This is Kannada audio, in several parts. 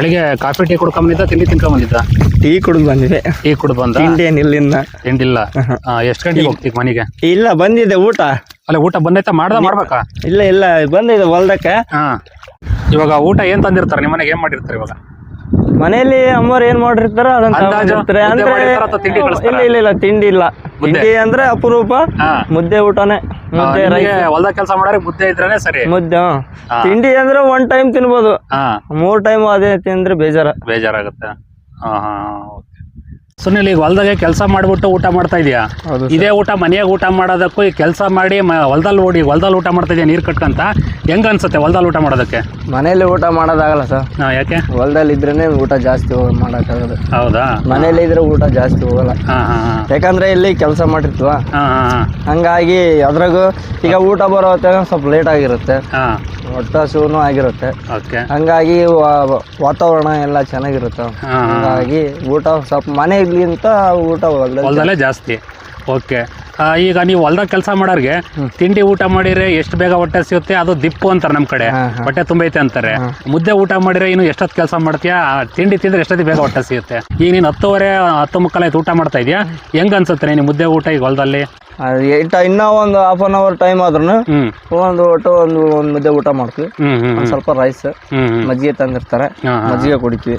ಬೆಳಿಗ್ಗೆ ಕಾಫಿ ಟೀ ಕುಡ್ಕೊಂಡ್ ಬಂದಿದ್ದ ತಿಂಡಿ ತಿನ್ಕೊಂಡ್ ಬಂದಿದ್ದ? ಟೀ ಕುಡಿದು ಬಂದಿದೆ ಟೀ ಕುಡ್ದು ಬಂದ? ತಿಂಡಿ ಏನಿಲ್ಲ ಇನ್ನ. ತಿಂಡಿಲ್ಲ? ಎಷ್ಟು ಗಂಟೆಗೆ ಹೋಗ್ತೀವಿ ಮನೆಗೆ? ಇಲ್ಲ ಬಂದಿದೆ ಊಟ. ಅಲ್ಲ ಊಟ ಬಂದೈತೆ? ಮಾಡ್ದ ಮಾಡ್ಬೇಕಾ? ಇಲ್ಲ ಇಲ್ಲ ಬಂದಿದೆ ಹೊಲ್ದಕ್ಕ. ಹಾ. ಇವಾಗ ಊಟ ಏನ್ ತಂದಿರ್ತಾರೆ? ನಿಮ್ಮ ಮನೆಗೆ ಏನ್ ಮಾಡಿರ್ತಾರೆ ಇವಾಗ? ಮನೆಯಲ್ಲಿ ಅಮ್ಮವ್ರು ಏನ್ ಮಾಡಿರ್ತಾರ ಅದನ್ನ ಅಂದಾಜು? ಮುದ್ದೆ ಅಂದ್ರೆ ಅಥವಾ ತಿಂಡಿ ಕಳಿಸ್ತಾರ? ಇಲ್ಲ ಇಲ್ಲ ಇಲ್ಲ ತಿಂಡಿ ಇಲ್ಲ. ತಿಂಡಿ ಅಂದ್ರೆ ಅಪರೂಪ. ಮುದ್ದೆ ಊಟನೇ. ಮುದ್ದೆ ಹೊಲ್ದಾಗ ಕೆಲಸ ಮಾಡೋರಿಗೆ ಮುದ್ದೆ ಇದ್ರೇನೆ ಸರಿ. ಮುದ್ದೆ. ತಿಂಡಿ ಅಂದ್ರೆ ಒನ್ ಟೈಮ್ ತಿನ್ಬೋದು. ಮೂರ್ ಟೈಮ್ ಅದೇ ತಿಂದ್ರೆ ಬೇಜಾರ. ಬೇಜಾರಾಗುತ್ತೆ. ಹಾ ಹಾ ಸುನಿಲ್ ಈಗ ಹೊಲ್ದಾಗೆ ಕೆಲಸ ಮಾಡಿಬಿಟ್ಟು ಊಟ ಮಾಡ್ತಾ ಇದೀಯಾ? ಹೌದು ಇದೇ ಊಟ ಮನೆಯಾಗ ಊಟ ಮಾಡೋದಕ್ಕೂ ಈಗ ಕೆಲಸ ಮಾಡಿ ಮ ಹೊಲ್ದಲ್ಲಿ ಓಡಿ ಹೊಲ್ದಲ್ಲಿ ಊಟ ಮಾಡ್ತಾ ಇದೀಯ ನೀರು ಕಟ್ಕಂತ? ಹೆಂಗ ಅನ್ಸುತ್ತೆ ಹೊಲ್ದಲ್ಲಿ ಊಟ ಮಾಡೋದಕ್ಕೆ? ಮನೇಲಿ ಊಟ ಮಾಡೋದಾಗಲ್ಲ ಸರ್. ಹಾ ಯಾಕೆ? ಹೊಲದಲ್ಲಿ ಇದ್ರೇನೆ ಊಟ ಜಾಸ್ತಿ ಹೋಗ್- ಮಾಡಕ್ಕಾಗೋದು. ಹೌದಾ? ಮನೇಲಿ ಇದ್ರೆ ಊಟ ಜಾಸ್ತಿ ಹೋಗಲ್ಲ. ಹಾ ಹಾ ಯಾಕಂದ್ರೆ ಇಲ್ಲಿ ಕೆಲಸ ಮಾಡಿರ್ತೀವ? ಹಾ ಹಾ ಹಂಗಾಗಿ ಅದ್ರಾಗೂ ಈಗ ಊಟ ಬರೋ ಹೊತ್ತಾಗ ಸ್ವಲ್ಪ ಲೇಟ್ ಆಗಿರುತ್ತೆ. ಹಾ. ಹೊಟ್ಟೆ ಹಸಿವುನು ಆಗಿರುತ್ತೆ. ಓಕೆ. ಹಂಗಾಗಿ ವಾ- ವಾತಾವರಣ ಎಲ್ಲ ಚೆನ್ನಾಗಿರುತ್ತೆ. ಹಾ ಹಂಗಾಗಿ ಊಟ ಸ್ವಲ್ಪ ಮನೆಗಿಂತ ಊಟ ಹೊಲ್ದಲ್ಲಿ ಹೊಲದಲ್ಲೇ ಜಾಸ್ತಿ. ಓಕೆ. ಈಗ ನೀವು ಹೊಲ್ದಾಗ ಕೆಲಸ ಮಾಡೋರ್ಗೆ ತಿಂಡಿ ಊಟ ಮಾಡಿದ್ರೆ ಎಷ್ಟು ಬೇಗ ಹೊಟ್ಟೆ ಸಿಗುತ್ತೆ ಅದು ದಿಪ್ಪು ಅಂತಾರೆ ನಮ್ಮ ಕಡೆ. ಹೊಟ್ಟೆ ತುಂಬೈತೆ ಅಂತಾರೆ. ಮುದ್ದೆ ಊಟ ಮಾಡಿದ್ರೆ ಇನ್ನು ಎಷ್ಟೊತ್ತು ಕೆಲಸ ಮಾಡ್ತೀಯಾ? ತಿಂಡಿ ತಿಂದ್ರೆ ಎಷ್ಟೊತ್ತಿಗೆ ಬೇಗ ಹೊಟ್ಟೆ ಸಿಗುತ್ತೆ ಈಗ ನೀನು ಹತ್ತುವರೆ ಹತ್ತು ಮುಕ್ಕಾಲಾಯ್ತು ಊಟ ಮಾಡ್ತಾ ಇದೆಯಾ? ಹೆಂಗ್ ಅನ್ಸುತ್ತೆ ನೀನು ಮುದ್ದೆ ಊಟ ಈಗ ಹೊಲದಲ್ಲಿ? ಇನ್ನೂ ಒಂದು ಹಾಫ್ ಅನ್ ಅವರ್ ಟೈಮ್ ಆದ್ರೂ ಒಂದು ಒಟ್ಟು ಒಂದು ಒಂದು ಮುದ್ದೆ ಊಟ ಮಾಡ್ತೀವಿ. ಒಂದು ಸ್ವಲ್ಪ ರೈಸ್ ಮಜ್ಜಿಗೆ ತಂದಿರ್ತಾರೆ. ಮಜ್ಜಿಗೆ ಕುಡಿತೀವಿ.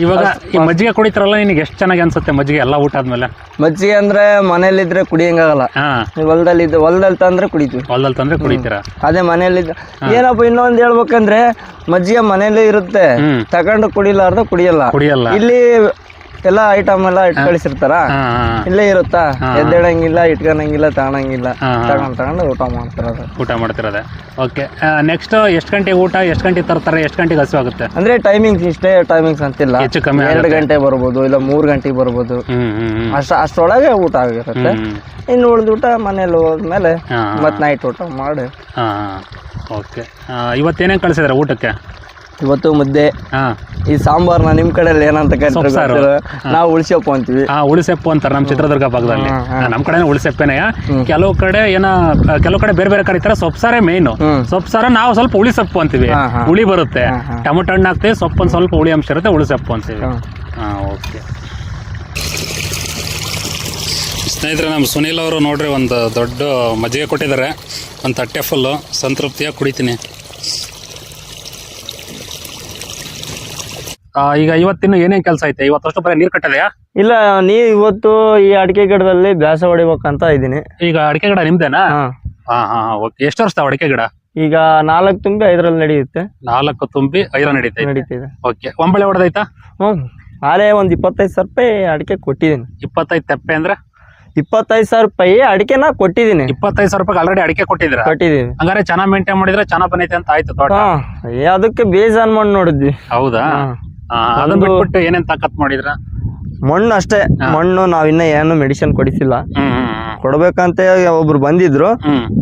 ಇವಾಗ ಈ ಮಜ್ಜಿಗೆ ಕುಡಿತಾರಲ್ಲ ನಿನಗೆ ಎಷ್ಟು ಚೆನ್ನಾಗಿ ಅನ್ಸುತ್ತೆ ಮಜ್ಜಿಗೆ? ಎಲ್ಲ ಊಟ ಆದ್ಮೇಲೆ? ಮಜ್ಜಿಗೆ ಅಂದ್ರೆ ಮನೇಲಿದ್ರೆ ಕುಡಿಯಂಗಾಗಲ್ಲ. ಹಾ. ಹೊಲದಲ್ಲಿ ಇದ್ದ ಹೊಲದಲ್ಲಿ ತಂದ್ರೆ ಕುಡಿತೀವಿ. ಹೊಲದಲ್ಲಿ ತಂದ್ರೆ ಕುಡಿತೀರಾ? ಅದೇ ಮನೇಲಿದ್ದ ಏನಪ್ಪ ಇನ್ನೊಂದು ಹೇಳ್ಬೇಕಂದ್ರೆ ಮಜ್ಜಿಗೆ ಮನೇಲಿ ಇರುತ್ತೆ. ತಗೊಂಡು ಕುಡಿಲಾರ್ದ ಕುಡಿಯಲ್ಲ. ಕುಡಿಯಲ್ಲ. ಇಲ್ಲಿ ಎಲ್ಲ ಐಟಮ್ ಎಲ್ಲ ಇಟ್ ಕಳಿಸಿರ್ತಾರ? ಇಲ್ಲೇ ಇರುತ್ತಾ? ಎದ್ದೇಳಂಗಿಲ್ಲ ಇಟ್ಕೊಳಂಗಿಲ್ಲ ತಗೊಳಂಗಿಲ್ಲ ಹಾ, ಹಾ. ತಗೊಂಡ್ ತಗೊಂಡು ಊಟ ಮಾಡ್ತಿರೋದು. ಊಟ ಮಾಡ್ತಿರೋದೆ. ಓಕೆ ನೆಕ್ಸ್ಟ್ ಎಷ್ಟು ಗಂಟೆಗೆ ಊಟ ಎಷ್ಟು ಗಂಟೆಗೆ ತರ್ತಾರೆ ಎಷ್ಟು ಗಂಟೆಗೆ ಹಸು ಆಗುತ್ತೆ? ಅಂದ್ರೆ ಟೈಮಿಂಗ್ಸ್ ಇಷ್ಟೇ ಟೈಮಿಂಗ್ಸ್ ಅಂತಿಲ್ಲ. ಹೆಚ್ಚು ಕಮ್ಮಿ ಎರಡು ಗಂಟೆ ಬರ್ಬೋದು ಇಲ್ಲ ಮೂರ್ ಗಂಟೆಗೆ ಬರ್ಬೋದು. ಅಷ್ಟ ಅಷ್ಟೊಳಗೆ ಊಟ ಆಗಿರುತ್ತೆ. ಇನ್ನು ಉಳ್ದ ಊಟ ಮನೇಲಿ ಹೋದ್ಮೇಲೆ ಮತ್ತೆ ಮತ್ ನೈಟ್ ಊಟ ಮಾಡಿ. ಓಕೆ ಇವತ್ತೇನೇನು ಕಳ್ಸಿದ್ರ ಊಟಕ್ಕೆ? ಇವತ್ತು ಮುದ್ದೆ. ಈ ಸಾಂಬಾರ್ನ ನಿಮ್ ಕಡೆಯಲ್ಲಿ ಏನಂತ ಕರಿತಾರೆ. ನಾವು ಉಳಿಸಪ್ಪ ಅಂತೀವಿ. ಹಾ ಉಳಿಸೆಪ್ಪು ಅಂತಾರೆ ನಮ್ಮ ಚಿತ್ರದುರ್ಗ ಭಾಗದಲ್ಲಿ. ನಮ್ಮ ಕಡೆ ಉಳಿಸೆಪ್ಪೆನೇ. ಕೆಲವು ಕಡೆ ಏನ ಕೆಲವು ಕಡೆ ಬೇರೆ ಬೇರೆ ಕರೀತಾರೆ ಸೊಪ್ಸಾರೇ ಮೇಯ್ನು ಸೊಪ್ಪು ಸೊಪ್ಸಾರ ನಾವು ಸ್ವಲ್ಪ ಉಳಿಸಪ್ಪು ಅಂತೀವಿ. ಹುಳಿ ಬರುತ್ತೆ. ಹಾ. ಹಣ್ಣು ಹಾಕ್ತೀವಿ ಸೊಪ್ಪು ಒಂದು ಸ್ವಲ್ಪ ಹುಳಿ ಅಂಶ ಇರುತ್ತೆ ಉಳಿಸಪ್ಪು ಅಂತೀವಿ. ಆ ಹಾಂ ಓಕೆ. ಸ್ನೇಹಿತರೆ ನಮ್ಮ ಸುನೀಲ್ ಅವರು ನೋಡ್ರಿ ಒಂದು ದೊಡ್ಡ ಮಜ್ಜಿಗೆ ಕೊಟ್ಟಿದ್ದಾರೆ. ಒಂದು ತಟ್ಟೆ ಫುಲ್ಲು ಸಂತೃಪ್ತಿಯಾಗಿ ಕುಡಿತೀನಿ. ಈಗ ಇವತ್ತಿನ ಏನೇನ್ ಕೆಲಸ ಐತೆ? ಇವತ್ತಷ್ಟು ಬರೀ ನೀರು ಕಟ್ಟದೆಯಾ? ಇಲ್ಲ ನೀ ಇವತ್ತು ಈ ಅಡಿಕೆ ಗಿಡದಲ್ಲಿ ಬ್ಯಾಸ ಹೊಡಿಬೇಕಂತ ಇದೀನಿ. ಈಗ ಅಡಿಕೆ ಗಿಡ ನಿಮ್ದೇನಾ? ಹಾ. ಹಾಂ ಓಕೆ. ಎಷ್ಟು ವರ್ಷ ಅಡಿಕೆ ಗಿಡ? ಈಗ ನಾಲ್ಕು ತುಂಬಿ ಐದರಲ್ಲಿ ನಡೆಯುತ್ತೆ. ನಾಲ್ಕು ತುಂಬಿ ಐದರ ನಡೀತೈತೆ. ನಡೀತಿದೆ. ಓಕೆ. ಒಂಬಳೆ ಹೊಡೆದೈತಾ? ಹ್ಞೂ ಆಲೇ ಒಂದು ಇಪ್ಪತ್ತೈದು ಸಾವಿರ ರೂಪಾಯಿ ಅಡಿಕೆ ಕೊಟ್ಟಿದ್ದೀನಿ ಇಪ್ಪತ್ತೈದು ತೆಪ್ಪೆ ಅಂದ್ರೆ? ಇಪ್ಪತ್ತೈದು ಸಾವಿರ ರೂಪಾಯಿ ಅಡಿಕೆನ ಕೊಟ್ಟಿದ್ದೀನಿ ಇಪ್ಪತ್ತೈದು ಸಾವಿರ ರೂಪಾಯಿ ಆಲ್ರೆಡಿ ಅಡಿಕೆ ಕೊಟ್ಟಿದ್ದೀರಾ? ಕೊಟ್ಟಿದ್ದೀನಿ ಹಂಗಾರೆ ಚೆನ್ನಾಗಿ ಮೇಂಟೈನ್ ಮಾಡಿದ್ರೆ ಚೆನ್ನಾಗಿ ಬಂದೈತೆ ಅಂತ ಆಯ್ತು ತೋಟ. ಹಾ ಏ, ಅದಕ್ಕೆ ಬೇಜಾನ್ ಮಾಡಿ ನೋಡಿದ್ವಿ. ಹೌದಾ? ಅದನ್ನ ಬಿಟ್ಬಿಟ್ಟು ಏನೇನ್ ತಾಕತ್ ಮಾಡಿದ್ರ? ಮಣ್ಣು ಅಷ್ಟೇ. ಮಣ್ಣು ನಾವಿನ್ನ ಏನು ಮೆಡಿಸಿನ್ ಕೊಡಿಸಿಲ್ಲ. ಕೊಡ್ಬೇಕಂತ ಒಬ್ರು ಬಂದಿದ್ರು.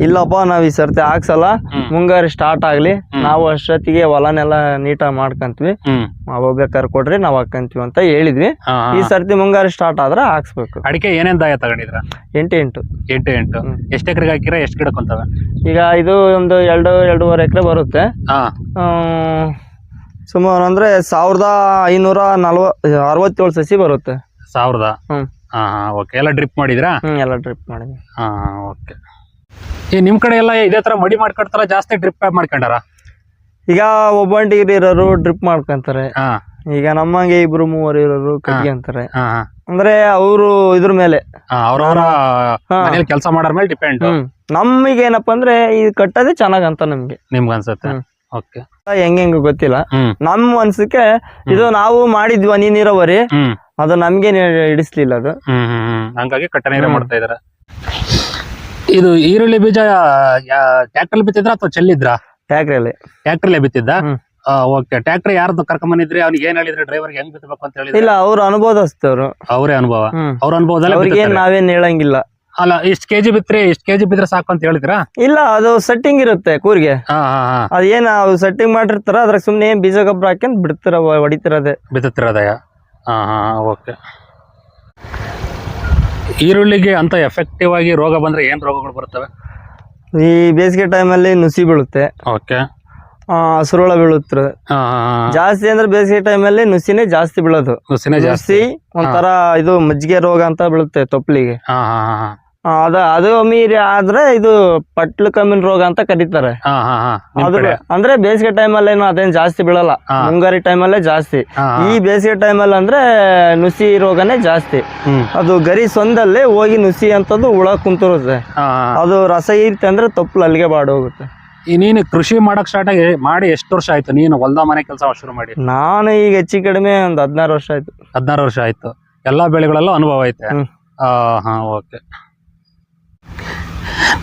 ಇಲ್ಲಪ್ಪ ನಾವ್ ಈ ಸರ್ತಿ ಹಾಕ್ಸಲ್ಲ. ಮುಂಗಾರಿ ಸ್ಟಾರ್ಟ್ ಆಗ್ಲಿ. ನಾವು ಅಷ್ಟೊತ್ತಿಗೆ ಹೊಲನೆಲ್ಲ ನೀಟಾಗಿ ಮಾಡ್ಕಂತೀವಿ. ಬೇಕಾದ್ರೆ ಕೊಡ್ರಿ ನಾವ್ ಹಾಕಂತೀವಿ ಅಂತ ಹೇಳಿದ್ವಿ. ಈ. ಸರ್ತಿ ಮುಂಗಾರಿ ಸ್ಟಾರ್ಟ್ ಆದ್ರೆ ಹಾಕ್ಸ್ಬೇಕು. ಅಡಿಕೆ ಏನೇನ್ ದಾಯ ತಗೊಂಡಿದ್ರ? ಎಂಟು ಎಂಟು. ಎಂಟು ಎಂಟು. ಎಷ್ಟು ಎಕರೆಗೆ ಹಾಕಿರ ಎಷ್ಟು ಗಿಡ ಕುಂತವೆ ಈಗ ಇದು ಒಂದು ಎರಡು ಎರಡೂವರೆ ಎಕರೆ ಬರುತ್ತೆ. ಸುಮಾರು ಅಂದ್ರೆ ಸಾವಿರದ ಐನೂರ ನಲ್ವ ಅರವತ್ತೇಳು ಸಸಿ ಬರುತ್ತೆ. ಸಾವಿರದ? ಹ್ಮ್. ಹಾ ಹಾ ಓಕೆ ಎಲ್ಲ ಡ್ರಿಪ್ ಮಾಡಿದ್ರಾ? ಹ್ಮ್ ಎಲ್ಲ ಡ್ರಿಪ್ ಮಾಡಿದ್ವಿ. ಹಾ ಓಕೆ ಈ ನಿಮ್ ಕಡೆ ಎಲ್ಲ ಇದೇ ತರ ಮಡಿ ಮಾಡ್ಕೊಡ್ತಾರ ಜಾಸ್ತಿ ಡ್ರಿಪ್ ಮಾಡ್ಕೊಂಡಾರ? ಈಗ ಒಬ್ಬಂಟಿಗೆ ಇರೋರು ಡ್ರಿಪ್ ಮಾಡ್ಕೊಂತಾರೆ. ಹಾ. ಈಗ ನಮ್ಮಂಗೆ ಇಬ್ರು ಮೂವರು ಇರೋರು ಕಟ್ಕೊಂತಾರೆ ಅಂತಾರೆ. ಹಾ ಅಂದ್ರೆ ಅವರು ಇದ್ರ ಮೇಲೆ. ಅವ್ರವ್ರ ಹಾ. ಮನೇಲಿ ಕೆಲಸ ಮಾಡೋರ್ ಮೇಲೆ ಡಿಪೆಂಡ್ ಹ್ಮ್. ನಮಗೆ ಏನಪ್ಪಾ ಅಂದ್ರೆ ಇದು ಕಟ್ಟೋದೇ ಚೆನ್ನಾಗ್ ಅಂತ ನಮ್ಗೆ. ನಿಮ್ಗೆ ಅನ್ಸುತ್ತೆ ಹ್ಮ್. ಓಕೆ ಹೆಂಗ್ ಹೆಂಗ್ ಗೊತ್ತಿಲ್ಲ. ನಮ್ ಅನ್ಸಕ್ಕೆ ಇದು ನಾವು ಮಾಡಿದ್ವಿ ಹನಿ ನೀರಾವರಿ. ಅದು ನಮ್ಗೆ ಹಿಡಿಸ್ಲಿಲ್ಲ ಅದು. ಹಂಗಾಗಿ ಕಟ್ಟ ನೀರೇ ಮಾಡ್ತಾ ಇದಾರೆ. ಇದು ಈರುಳ್ಳಿ ಬೀಜ ಟ್ಯಾಕ್ಟರ್ ಬಿತ್ತಿದ್ರ ಅಥವಾ ಚೆಲ್ಲಿದ್ರ ಟ್ಯಾಕ್ಟ್ರಲ್ಲೇ ಬಿತ್ತಿದ್ದ? ಹ್ಮ್. ಓಕೆ ಟ್ಯಾಕ್ಟರ್ ಯಾರ್ದು ಕರ್ಕೊಂಡ್ ಬಂದಿದ್ರಿ? ಅವ್ನಿಗೆ ಏನ್ ಹೇಳಿದ್ರೆ? ಡ್ರೈವರ್ ಹೆಂಗ್ ಬಿತ್ತಬೇಕು ಅಂತ ಹೇಳಿದ್ರೆ? ಇಲ್ಲ ಅವ್ರ ಅನುಭವದಸ್ತವ್ರು ಅವರೇ ಅನುಭವ. ಅವ್ರ ಅನುಭವದಲ್ಲಿ ಅವ್ರಿಗೆ. ನಾವೇನ್ ಹೇಳಂಗಿಲ್ಲ. ಅಲ್ಲ ಇಷ್ಟು ಕೆಜಿ ಬಿತ್ರಿ ಇಷ್ಟು ಕೆಜಿ ಬಿದ್ರೆ ಸಾಕು ಅಂತ ಹೇಳಿದ್ರಾ? ಇಲ್ಲ ಅದು ಸೆಟ್ಟಿಂಗ್ ಇರುತ್ತೆ ಕೂರ್ಗೆ. ಹಾ ಹಾ ಹಾ. ಅದೇನ್ ಸೆಟ್ಟಿಂಗ್ ಮಾಡಿರ್ತಾರ ಅದ್ರಾಗ ಸುಮ್ನೆ ಏನ್ ಬೀಜ ಗೊಬ್ಬರ ಹಾಕೊಂಡ್ ಬಿಡ್ತಾರ ಹೊಡಿತಿರೋದೆ. ಬಿತ್ತುತ್ತಿರೋದಯ ಹಾ ಹಾ ಓಕೆ. ಈರುಳ್ಳಿಗೆ ಅಂತ ಎಫೆಕ್ಟಿವ್ ಆಗಿ ರೋಗ ಬಂದ್ರೆ ಏನ್ ರೋಗಗಳು ಬರ್ತವೆ ಈ ಬೇಸಿಗೆ ಟೈಮಲ್ಲಿ ನುಸಿ ಬೀಳುತ್ತೆ. ಓಕೆ. ಆ, ಹಸುರುಳ ಬೀಳುತ್ತೆ. ಹಾ ಜಾಸ್ತಿ ಅಂದ್ರೆ ಬೇಸಿಗೆ ಟೈಮಲ್ಲಿ ನುಸಿನೇ ಜಾಸ್ತಿ ಬೀಳೋದು. ನುಸಿನೇ ಜಾಸ್ತಿ. ನುಸಿ ಒಂಥರ ಇದು ಮಜ್ಜಿಗೆ ರೋಗ ಅಂತ ಬೀಳುತ್ತೆ ತೊಪ್ಲಿಗೆ. ಹಾ ಹಾ ಹಾ. ಅದ ಅದು ಮೀರಿ ಆದ್ರೆ ಇದು ಪಟ್ಲು ಕಮ್ಮಿನ ರೋಗ ಅಂತ ಕರೀತಾರೆ. ಹಾ ಹಾ ಹಾ ನಿಮ್ ಅದು ಕಡೆ. ಅಂದ್ರೆ ಬೇಸಿಗೆ ಟೈಮಲ್ಲಿ ಏನು ಅದೇನ್ ಜಾಸ್ತಿ ಬೀಳಲ್ಲ. ಹಾ. ಮುಂಗಾರಿ ಟೈಮಲ್ಲೇ ಜಾಸ್ತಿ. ಹಾ ಹಾ. ಈ ಬೇಸಿಗೆ ಟೈಮಲ್ಲಿ ಅಂದ್ರೆ ನುಸಿ ರೋಗನೇ ಜಾಸ್ತಿ. ಹ್ಮ್. ಅದು ಗರಿ ಸೊಂದಲ್ಲಿ ಹೋಗಿ ನುಸಿ ಅಂತದ್ದು ಹುಳ ಕುಂತಿರುತ್ತೆ. ಹಾ ಹಾ. ಅದು ರಸ ಇರುತ್ತೆ ಅಂದ್ರೆ ತಪ್ಪಲು ಅಲ್ಲಿಗೆ ಬಾಡೋಗುತ್ತೆ ಈ ನೀನು ಕೃಷಿ ಮಾಡಕ್ ಸ್ಟಾರ್ಟ್ ಆಗಿ ಮಾಡಿ ಎಷ್ಟು ವರ್ಷ ಆಯ್ತು? ನೀನು ಹೊಲ್ದ ಮನೆ ಕೆಲಸ ಶುರು ಮಾಡಿ. ನಾನು ಈಗ ಹೆಚ್ಚು ಕಡಿಮೆ ಒಂದ್ ಹದಿನಾರು ವರ್ಷ ಆಯ್ತು. ಹದಿನಾರು ವರ್ಷ ಆಯ್ತು. ಎಲ್ಲಾ ಬೆಳೆಗಳಲ್ಲೂ ಅನುಭವ ಐತೆ. ಹ್ಮ್. ಆ, ಹಾ ಓಕೆ.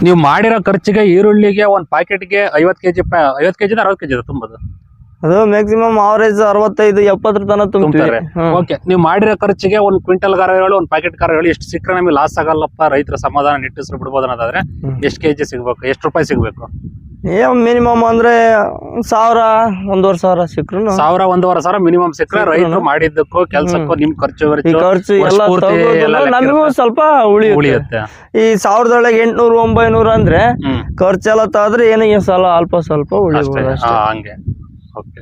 ನೀವು ಮಾಡಿರೋ ಖರ್ಚಿಗೆ ಈರುಳ್ಳಿಗೆ ಒಂದು ಪ್ಯಾಕೆಟ್ಗೆ ಐವತ್ ಕೆಜಿ ಜಿನ ಅರವತ್ತು ಕೆ ಕೆಜಿ ತುಂಬೋದು? ಅದು ಮ್ಯಾಕ್ಸಿಮಮ್ ಅವರೇಜ್ ಅರವತ್ತೈದು ಎಪ್ಪತ್ತರ ತನಕ ತುಂಬ್ತಾರೆ. ಓಕೆ ನೀವು ಮಾಡಿರೋ ಖರ್ಚಿಗೆ ಒಂದು ಕ್ವಿಂಟಲ್ ಗಾರ ಹೇಳಿ ಒಂದು ಪ್ಯಾಕೆಟ್ ಗಾರಗಳು ಎಷ್ಟು ಸಿಕ್ಕರೆ ನಮಗೆ ಲಾಸ್ ಆಗಲ್ಲಪ್ಪ ರೈತರ ಸಮಾಧಾನ ನಿಟ್ಟಿಸ್ರು ಬಿಡ್ಬೋದು ಅನ್ನೋದಾದ್ರೆ ಎಷ್ಟು ಕೆ ಕೆಜಿ ಸಿಗ್ಬೇಕು ಎಷ್ಟು ರೂಪಾಯಿ ಸಿಗ್ಬೇಕು? ಏ ಮಿನಿಮಮ್ ಅಂದ್ರೆ ಒಂದ್ ಸಾವಿರ ಒಂದೂವರೆ ಸಾವಿರ ಸಿಕ್ರು ಸಾವಿರ ಒಂದೂವರೆ ಸಾವಿರ ಮಿನಿಮಮ್ ಸಿಕ್ಕರೆ ಸಿಕ್ರು. ರೈತರು ಮಾಡಿದ್ದಕ್ಕೂ ಕೆಲ್ಸಕ್ಕೂ ನಿಮ್ ಖರ್ಚು ಈ ಖರ್ಚು ಎಲ್ಲ ತಗೋದು ನಮಗೂ ಸ್ವಲ್ಪ ಉಳಿಯುತ್ತೆ. ಉಳಿಯುತ್ತೆ. ಈ ಸಾವಿರದೊಳಗೆ ಎಂಟ್ನೂರು ಒಂಬೈನೂರು ಅಂದ್ರೆ ಖರ್ಚೆಲ್ಲ ತಾದ್ರೆ ಏನಿಗೆ ಸಲ ಅಲ್ಪ ಸ್ವಲ್ಪ ಉಳಿಯುತ್ತೆ ಅಷ್ಟೇ. ಹಂಗೆ. ಓಕೆ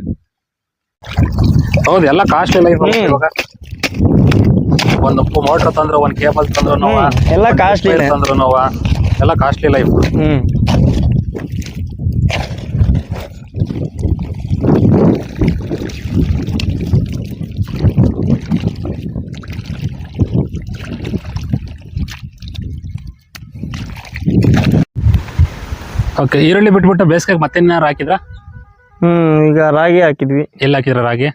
ಹೌದು ಎಲ್ಲ ಕಾಸ್ಟ್ ಎಲ್ಲ ಇರ್ಬೇಕು ಹ್ಮ್. ಇವಾಗ? ಒಂದು ಮೋಟರ್ ತಂದ್ರೆ ಒಂದ್ ಕೇಬಲ್ ತಂದ್ರು ನೋವ? ಹ್ಮ್, ಎಲ್ಲ costly ನೇ. ತಂದ್ರು ನೋವ? ಎಲ್ಲ ಕಾಸ್ಟ್ಲಿ ಲೈಫ್ ಹ್ಮ್. ಓಕೆ ಈರುಳ್ಳಿ ಬಿಟ್ಬಿಟ್ಟು ಬೇಸಿಗೆ ಮತ್ತೇನಾರು ಹಾಕಿದ್ರ? ಹ್ಮ್ ಈಗ ರಾಗಿ ಹಾಕಿದ್ವಿ. ಎಲ್ಲಿ ಹಾಕಿದ್ರ ರಾಗಿ?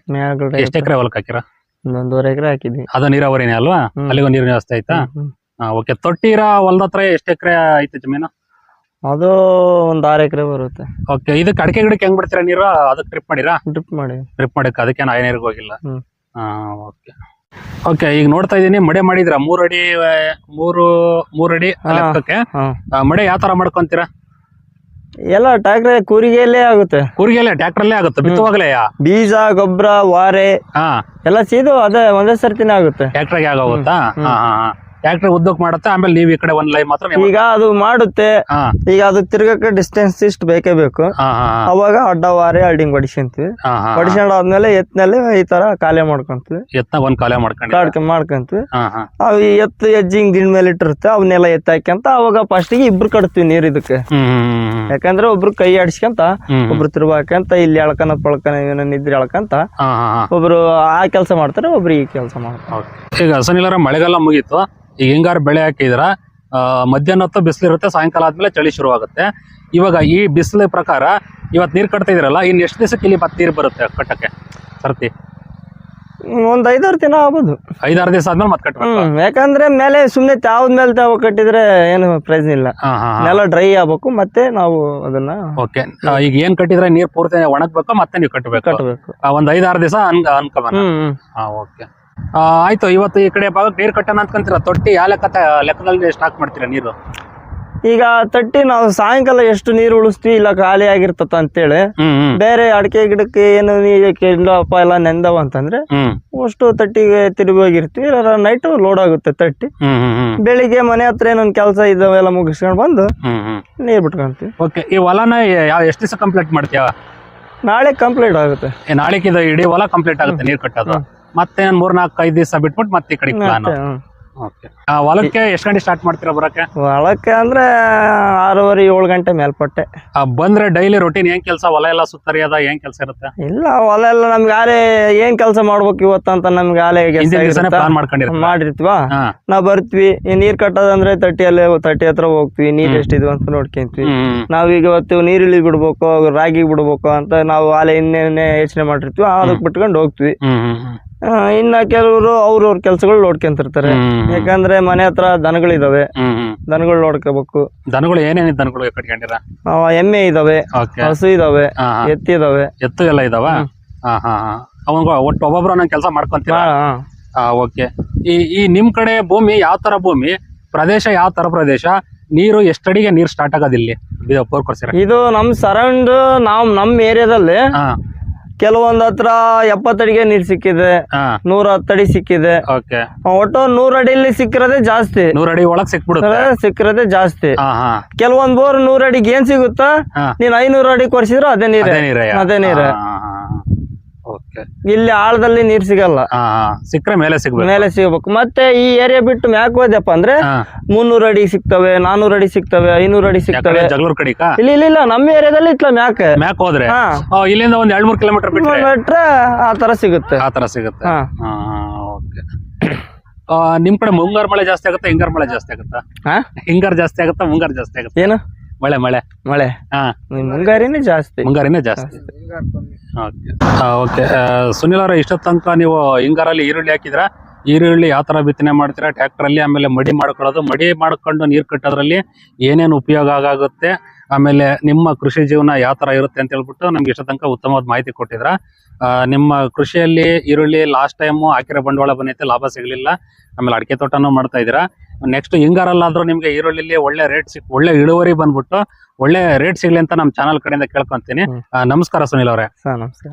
ಎಷ್ಟು ಎಕರೆ ಹೊಲಕ್ಕೆ ಹಾಕಿರ? ಒಂದೂವರೆ ಎಕರೆ ಹಾಕಿದ್ವಿ. ಅದು ನೀರಾವರಿನೇ ಅಲ್ವಾ? ಅಲ್ಲಿಗೆ ನೀರಿನ ವ್ಯವಸ್ಥೆ ಆಯ್ತಾ? ಹಾ ಓಕೆ ತೊಟ್ಟಿರ ಹೊಲದ ಹತ್ರ ಎಷ್ಟು ಎಕರೆ ಐತೆ ಜಮೀನು? ಅದು ಒಂದ್ ಆರು ಎಕರೆ ಬರುತ್ತೆ. ಓಕೆ ಇದಕ್ಕೆ ಅಡಿಕೆ ಗಿಡಕ್ಕೆ ಹೆಂಗ್ ಬಿಡ್ತೀರಾ ನೀರು? ಅದಕ್ಕೆ ಟ್ರಿಪ್ ಮಾಡಿರಾ? ಡ್ರಿಪ್ ಮಾಡಿ. ಟ್ರಿಪ್ ಮಾಡಕ್ಕೆ ಅದಕ್ಕೆ ನಾ ನೀರಿಗೆ ಹೋಗಿಲ್ಲ. ಹ್ಮ್. ಓಕೆ ಓಕೆ ಈಗ ನೋಡ್ತಾ ಇದೀನಿ ಮಡೆ ಮಾಡಿದ್ರ ಮೂರ್ ಅಡಿ ಆ, ಮೂರು ಮೂರ್ ಅಡಿ ಹಾ. ಲೆಕ್ಕಕ್ಕೆ. ಹಾ. ಆ, ಮಡೆ ಯಾವ ತರ ಮಾಡ್ಕೊಂತೀರಾ? ಎಲ್ಲ ಟ್ರಾಕ್ಟರ್ ಕೂರಿಗೆಯಲ್ಲೇ ಆಗುತ್ತೆ. ಕೂರ್ಗೆಲ್ಲ ಟ್ರ್ಯಾಕ್ಟರ್ಲ್ಲೇ ಆಗುತ್ತೆ ಬಿತ್ತುವಾಗಲೇ ಬೀಜ ಗೊಬ್ಬರ ವಾರೆ ಹಾ. ಎಲ್ಲ ಸೀದು ಅದೇ ಒಂದೇ ಸರ್ತಿನೇ ಆಗುತ್ತೆ. ಟ್ರ್ಯಾಕ್ಟರ್ಗೆ ಆಗೋಗುತ್ತಾ? ಹಾ ಹಾ ಹಾ. ಟ್ರ್ಯಾಕ್ಟರ್ ಉದ್ದಕ್ಕೆ ಮಾಡುತ್ತೆ ಆಮೇಲೆ ನೀವು ಈ ಕಡೆ ಒಂದ್ ಲೈನ್ ಮಾತ್ರ ನೀವು- ಈಗ ಅದು ಮಾಡುತ್ತೆ ಹಾ. ಈಗ ಅದು ತಿರ್ಗಕ್ಕೆ ಡಿಸ್ಟೆನ್ಸ್ ಇಷ್ಟು ಬೇಕೇ ಬೇಕು. ಹಾ ಹಾ ಹಾ. ಅವಾಗ ಅಡ್ಡ ವಾರೆ ಅಲ್ಡಿಂಗ್ ಹೊಡಿಸ್ಕೊಂತೀವಿ. ಹಾ ಹಾ ಹೊಡಿಸ್ಕೊಂಡಾದ್ಮೇಲೆ ಎತ್ನಲ್ಲಿ ಈ ತರ ಖಾಲಿ ಮಾಡ್ಕೊಂತೀವಿ. ಎತ್ತ ಒಂದ್ ಕಾಲೇ ಮಾಡ್ಕೊಂಡು. ಕಾಡ್ಕ ಮಾಡ್ಕೊಂತೀವಿ. ಹಾ ಹಾ. ಅವು ಈ ಎತ್ತು ಹೆಜ್ಜೆ ಹಿಂಗ್ ದಿಂಡ್ ಮೇಲೆ ಇಟ್ಟಿರುತ್ತೆ ಅವನ್ನೆಲ್ಲ ಎತ್ತಾಕ್ಯಂತ ಅವಾಗ ಫಸ್ಟಿಗೆ ಇಬ್ರು ಕಟ್ತೀವಿ ನೀರ್ ಇದಕ್ಕೆ. ಹ್ಮ್ ಹ್ಮ್ ಹ್ಮ್ ಯಾಕಂದ್ರೆ ಒಬ್ರು ಕೈ ಆಡಿಸ್ಕೊಂತ ಹ್ಮ್ ಒಬ್ರು ತಿರ್ಬಾಕಂತ ಇಲ್ಲಿ ಎಳ್ಕನ ಪಳ್ಕನ ಏನೋ ನಿದ್ರೆ ಎಳ್ಕಂತ ಹಾ ಹಾ ಹಾ. ಒಬ್ರು ಆ ಕೆಲಸ ಮಾಡ್ತಾರೆ ಒಬ್ರು ಈ ಕೆಲಸ ಮಾಡ್ತಾರೆ. ಈಗ ಸನಿಲ್ಲಾರ ಮಳೆಗಾಲ ಮುಗೀತು. ಈಗ ಹಿಂಗಾರು ಬೆಳೆ ಹಾಕಿದ್ರ ಮಧ್ಯಾಹ್ನ ಹೊತ್ತು ಬಿಸಿಲಿರುತ್ತೆ ಸಾಯಂಕಾಲ ಆದ್ಮೇಲೆ ಚಳಿ ಶುರು ಆಗುತ್ತೆ ಇವಾಗ ಈ ಬಿಸಿಲ ಪ್ರಕಾರ ಇವತ್ತು ನೀರು ಕಟ್ತಾ ಇದ್ರಲ್ಲ ಇನ್ನು ಎಷ್ಟು ದಿವಸಕ್ಕೆ ಇಲ್ಲಿ ಮತ್ತೆ ನೀರು ಬರುತ್ತೆ ಕಟ್ಟಕ್ಕೆ? ಸರ್ತಿ? ಒಂದ್ ಐದಾರು ದಿನ ಆಗ್ಬೋದು. ಐದಾರು ದಿವಸ ಆದ್ಮೇಲೆ ಮತ್ತೆ ಕಟ್ಟಬೇಕು ಯಾಕಂದ್ರೆ ಮೇಲೆ ಸುಮ್ನೆ ತಾವ್ದ ಮೇಲೆ ತಾವು ಕಟ್ಟಿದ್ರೆ ಏನು ಪ್ರಯೋಜನ ಇಲ್ಲ. ನೆಲ ಡ್ರೈ ಆಗ್ಬೇಕು ಮತ್ತೆ ನಾವು ಅದನ್ನ ಓಕೆ. ಈಗ ಏನ್ ಕಟ್ಟಿದ್ರೆ ನೀರು ಪೂರ್ತಿ ಒಣಗ್ಬೇಕು ಮತ್ತೆ ನೀವು ಕಟ್ಟಬೇಕು ಕಟ್ಟಬೇಕು ಒಂದ್ ಐದಾರು ದಿವಸ ಅನ್ಕ ಹ್ಮ್. ಓಕೆ. ಆಯ್ತು ಇವತ್ತು ಈ ಕಡೆ ಭಾಗಕ್ಕೆ ನೀರು ಕಟ್ಟೋಣ ಕಂತೀರ ತೊಟ್ಟಿ ಯಾವ ಲೆಕ್ಕ ಲೆಕ್ಕದಲ್ಲಿ ಸ್ಟಾಕ್ ಮಾಡ್ತೀರಾ ನೀರು? ಈಗ ತಟ್ಟಿ ನಾವು ಸಾಯಂಕಾಲ ಎಷ್ಟು ನೀರು ಉಳಿಸ್ತೀವಿ ಇಲ್ಲ ಖಾಲಿ ಆಗಿರ್ತತ ಅಂತೇಳಿ. ಬೇರೆ ಅಡಿಕೆ ಗಿಡಕ್ಕೆ ಏನು ಕೆಂಡಪ್ಪ ಎಲ್ಲ ನೆಂದವ ಅಂತಂದ್ರೆ ಅಷ್ಟು ತಟ್ಟಿಗೆ ತಿರುಗಿ ಹೋಗಿರ್ತೀವಿ ನೈಟ್ ಲೋಡ್ ಆಗುತ್ತೆ ತಟ್ಟಿ. ಬೆಳಿಗ್ಗೆ ಮನೆ ಹತ್ರ ಏನೊಂದು ಕೆಲಸ ಇದಾವೆಲ್ಲ ಮುಗಿಸ್ಕೊಂಡು ಬಂದು ನೀರ್ ಬಿಟ್ಕೊಂತೀವಿ. ಓಕೆ ಈ ಹೊಲನ ಎಷ್ಟು ದಿವಸ ಕಂಪ್ಲೀಟ್ ಮಾಡ್ತೀಯ? ನಾಳೆ ಕಂಪ್ಲೀಟ್ ಆಗುತ್ತೆ. ನಾಳೆ ಇಡೀ ಹೊಲ ಕಂಪ್ಲೀಟ್ ಆಗುತ್ತೆ ನೀರ್ ಕಟ್ಟೋದು? ಮತ್ತೆ ಮೂರ್ ನಾಲ್ಕು ಐದು ದಿವಸ ಬಿಟ್ಬಿಟ್ಟು ಮತ್ತೆ ಈ ಕಡೆ ಪ್ಲಾನ್. ಓಕೆ ಹೊಲಕ್ಕೆ ಎಷ್ಟು ಗಂಟೆ ಸ್ಟಾರ್ಟ್ ಮಾಡ್ತೀರಾ ಬರಕ್ಕೆ? ಹೊಲಕ್ಕೆ ಅಂದ್ರೆ ಆರೂವರೆ ಏಳು ಗಂಟೆ ಮೇಲ್ಪಟ್ಟೆ. ಬಂದ್ರೆ ಡೈಲಿ ರೊಟೀನ್ ಏನ್ ಕೆಲಸ? ಹೊಲ ಎಲ್ಲ ಸುತ್ತರಿಯದ ಏನ್ ಕೆಲಸ ಇರುತ್ತೆ? ಇಲ್ಲ ಹೊಲ ಎಲ್ಲ ನಮ್ಗೆ ಆಲೆ ಏನ್ ಕೆಲಸ ಮಾಡ್ಬೇಕು ಇವತ್ತಂತ ನಮ್ಗೆ ಆಲೆ ಪ್ಲಾನ್ ಮಾಡಿರ್ತೀವ? ನಾವ್ ಬರ್ತೀವಿ ನೀರ್ ಕಟ್ಟೋದಂದ್ರೆ ತಟ್ಟಿಯಲ್ಲೇ ತಟ್ಟಿ ಹತ್ರ ಹೋಗ್ತೀವಿ ನೀರ್ ಎಷ್ಟಿದ್ವು ಅಂತ ನೋಡ್ಕೊಂತೀವಿ. ನಾವ್ ಈಗ ಇವತ್ತು ನೀರುಳ್ಳಿ ಬಿಡ್ಬೇಕು ರಾಗಿ ಬಿಡ್ಬೇಕು ಅಂತ ನಾವು ಆಲೆ ಇನ್ನೇನೆ ಯೋಚನೆ ಮಾಡಿರ್ತೀವಿ ಅದಕ್ಕೆ ಬಿಟ್ಕೊಂಡು ಹೋಗ್ತೀವಿ. ಇನ್ನ ಕೆಲವರು ಅವ್ರವ್ರ ಕೆಲ್ಸಗಳು ನೋಡ್ಕೊಂತಿರ್ತಾರೆ. ಯಾಕಂದ್ರೆ ಮನೆ ಹತ್ರ ದನಗಳಿದಾವೆ. ದನಗಳು ನೋಡ್ಕೋಬೇಕು. ದನಗಳು ಏನೇನು ದನಗಳು ಕಟ್ಕೊಂಡಿರ? ಎಮ್ಮೆ ಇದಾವೆ ಹಸು ಇದಾವೆ ಎತ್ತಿ ಇದಾವೆ. ಎತ್ತು ಎಲ್ಲ ಇದಾವ? ಅವಂಗ ಒಟ್ಟು ಒಬ್ಬೊಬ್ರು ಕೆಲಸ ಮಾಡ್ಕೊಂತೀರ. ಹಾ ಓಕೆ. ಈ ಈ ನಿಮ್ ಕಡೆ ಭೂಮಿ ಯಾವ ತರ ಭೂಮಿ? ಪ್ರದೇಶ ಯಾವ ತರ ಪ್ರದೇಶ? ನೀರು ಎಷ್ಟಡಿಗೆ ನೀರು ಸ್ಟಾರ್ಟ್ ಆಗೋದಿಲ್ಲ? ಇದು ನಮ್ ಸರೌಂಡ್ ನಾವ್ ನಮ್ ಏರಿಯಾದಲ್ಲಿ ಕೆಲವೊಂದ್ ಹತ್ರ ಎಪ್ಪತ್ತಡಿಗೆ ನೀರ್ ಸಿಕ್ಕಿದೆ ಹಾ. ನೂರ ಹತ್ತಡಿ ಸಿಕ್ಕಿದೆ. ಓಕೆ. ಒಟ್ಟು ನೂರ್ ಅಡಿಲಿ ಸಿಕ್ಕಿರೋದೇ ಜಾಸ್ತಿ. ನೂರ ಅಡಿ ಒಳಗ್ ಸಿಕ್ಬಿಡುತ್ತೆ? ಸಿಕ್ಕಿರೋದೇ ಜಾಸ್ತಿ. ಹಾ ಹಾ. ಕೆಲವೊಂದ್ ಬೋರ್ ನೂರ್ ಅಡಿಗೆ ಏನ್ ಸಿಗುತ್ತಾ? ಹಾ. ನೀನ್ ಐನೂರ ಅಡಿ ಕೊರ್ಸಿದ್ರು ಅದೇ ನೀರೇ. ಅದೇ ನೀರೇ. ಅದೇ ನೀರೇ. ಓಕೆ ಇಲ್ಲಿ ಆಳದಲ್ಲಿ ನೀರ್ ಸಿಗಲ್ಲ. ಸಿಕ್ಕ್ರೆ ಮೇಲೆ ಸಿಗ್ಬೇಕು. ಮೇಲೆ ಸಿಗಬೇಕು. ಮತ್ತೆ ಈ ಏರಿಯಾ ಬಿಟ್ಟು ಮ್ಯಾಕ್ ಹೋದ್ಯಪ್ಪ ಅಂದ್ರೆ ಮುನ್ನೂರ್ ಅಡಿ ಸಿಗ್ತವೆ ನಾನೂರ್ ಅಡಿ ಸಿಗ್ತವೆ ಐನೂರ್ ಅಡಿ ಸಿಗ್ತವೆ. ಇಲ್ಲಿ ಕಡಿಕ ಇಲ್ಲ ನಮ್ಮ ಏರಿಯಾದಲ್ಲಿ ಇಟ್ಲ ಮ್ಯಾಕ್. ಮ್ಯಾಕ್ ಹೋದ್ರೆ? ಇಲ್ಲಿಂದ ಒಂದ್ ಎರಡ್ ಮೂರ್ ಕಿಲೋಮೀಟರ್ ಬಿಟ್ರೆ? ಆ ತರ ಸಿಗುತ್ತೆ. ಆ ತರ ಸಿಗುತ್ತೆ. ನಿಮ್ ಕಡೆ ಮುಂಗಾರು ಮಳೆ ಜಾಸ್ತಿ ಆಗುತ್ತಾ ಹಿಂಗಾರು ಮಳೆ ಜಾಸ್ತಿ ಆಗುತ್ತಾ? ಹಾ? ಹಿಂಗಾರು ಜಾಸ್ತಿ ಆಗುತ್ತಾ ಮುಂಗಾರು ಜಾಸ್ತಿ ಆಗುತ್ತಾ? ಏನು? ಮಳೆ ಮಳೆ. ಮಳೆ. ಹಾ. ಮುಂಗಾರಿನೇ ಜಾಸ್ತಿ. ಮುಂಗಾರಿನೇ ಜಾಸ್ತಿ. ಓಕೆ. ಓಕೆ. ಸುನಿಲ್ ಅವರ ಇಷ್ಟ ತನಕ ನೀವು ಹಿಂಗಾರಲ್ಲಿ ಈರುಳ್ಳಿ ಹಾಕಿದ್ರ? ಈರುಳ್ಳಿ ಯಾವ ತರ ಬಿತ್ತನೆ ಮಾಡ್ತೀರಾ? ಟ್ರ್ಯಾಕ್ಟರ್ ಅಲ್ಲಿ ಆಮೇಲೆ ಮಡಿ ಮಾಡ್ಕೊಳ್ಳೋದು. ಮಡಿ ಮಾಡ್ಕೊಂಡು ನೀರು ಕಟ್ಟೋದ್ರಲ್ಲಿ ಏನೇನು ಉಪಯೋಗ ಆಗುತ್ತೆ ಆಮೇಲೆ ನಿಮ್ಮ ಕೃಷಿ ಜೀವನ ಯಾವ ತರ ಇರುತ್ತೆ ಅಂತ ಹೇಳ್ಬಿಟ್ಟು ನಮ್ಗೆ ಇಷ್ಟ ತನಕ ಉತ್ತಮವಾದ ಮಾಹಿತಿ ಕೊಟ್ಟಿದ್ರ. ಆ, ನಿಮ್ಮ ಕೃಷಿಯಲ್ಲಿ ಈರುಳ್ಳಿ ಲಾಸ್ಟ್ ಟೈಮ್ ಹಾಕಿರೋ ಬಂಡವಾಳ ಬಂದೈತೆ ಲಾಭ ಸಿಗಲಿಲ್ಲ. ಆಮೇಲೆ ಅಡಿಕೆ ತೋಟನೂ ಮಾಡ್ತಾ ಇದ್ದೀರಾ. ನೆಕ್ಸ್ಟ್ ಹಿಂಗಾರಲ್ಲಾದರೂ ನಿಮ್ಗೆ ಈರುಳ್ಳಿಲಿ ಒಳ್ಳೆ ರೇಟ್ ಸಿಕ್ ಒಳ್ಳೆ ಇಳುವರಿ ಬಂದ್ಬಿಟ್ಟು ಒಳ್ಳೆ ರೇಟ್ ಸಿಗ್ಲಿ ಅಂತ ನಮ್ಮ ಚಾನಲ್ ಕಡೆಯಿಂದ ಕೇಳ್ಕೊಂತೀನಿ. ನಮಸ್ಕಾರ ಸುನಿಲ್ ಅವರೇ. ಸರ್ ನಮಸ್ಕಾರ.